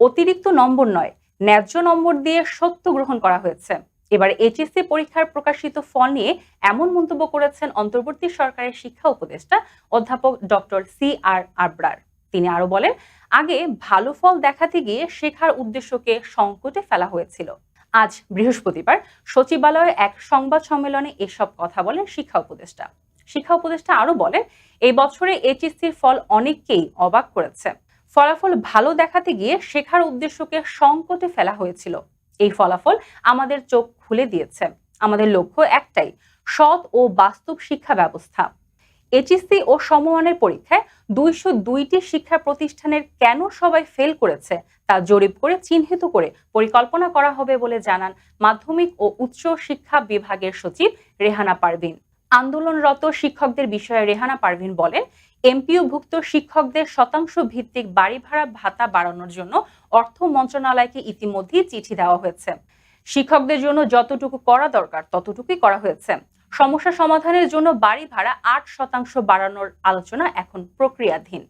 অতিরিক্ত নম্বর নয়, ন্যায্য নম্বর দিয়ে সত্য গ্রহণ করা হয়েছে। এবার এইচএসসি পরীক্ষার প্রকাশিত ফল নিয়ে এমন মন্তব্য করেছেন অন্তর্বর্তী সরকারের শিক্ষা উপদেষ্টা অধ্যাপক ডক্টর সি আর আবরার। তিনি আরও বলেন, আগে ভালো ফল দেখাতে গিয়ে শেখার উদ্দেশ্যকে সংকটে ফেলা হয়েছিল। আজ বৃহস্পতিবার সচিবালয়ে এক সংবাদ সম্মেলনে এসব কথা বলেন শিক্ষা উপদেষ্টা। শিক্ষা উপদেষ্টা আরও বলেন, এই বছরে এইচএসসির ফল অনেককেই অবাক করেছে। ফলাফল ভালো দেখাতে গিয়ে শেখার উদ্দেশ্যকে সংকটে ফেলা হয়েছিল। এই ফলাফল আমাদের চোখ খুলে দিয়েছে। আমাদের লক্ষ্য একটাই, সৎ ও বাস্তব শিক্ষা ব্যবস্থা। এইচএসসি ও সমমানের পরীক্ষায় দুইশো দুইটি শিক্ষা প্রতিষ্ঠানের কেন সবাই ফেল করেছে তা জরিপ করে চিহ্নিত করে পরিকল্পনা করা হবে বলে জানান মাধ্যমিক ও উচ্চ শিক্ষা বিভাগের সচিব রেহানা পারভিন। আন্দোলনরত শিক্ষকদের বিষয়ে রেহানা পারভিন বলেন এমপিওভুক্ত শিক্ষকদের শতাংশ ভিত্তিক বাড়ি ভাড়া ভাতা বাড়ানোর জন্য অর্থ মন্ত্রণালয়কে ইতিমধ্যেই চিঠি দেওয়া হয়েছে। শিক্ষকদের জন্য যতটুকু করা দরকার ততটুকুই করা হয়েছে। সমস্যা সমাধানের জন্য বাড়ি ভাড়া আট শতাংশ বাড়ানোর আলোচনা এখন প্রক্রিয়াধীন।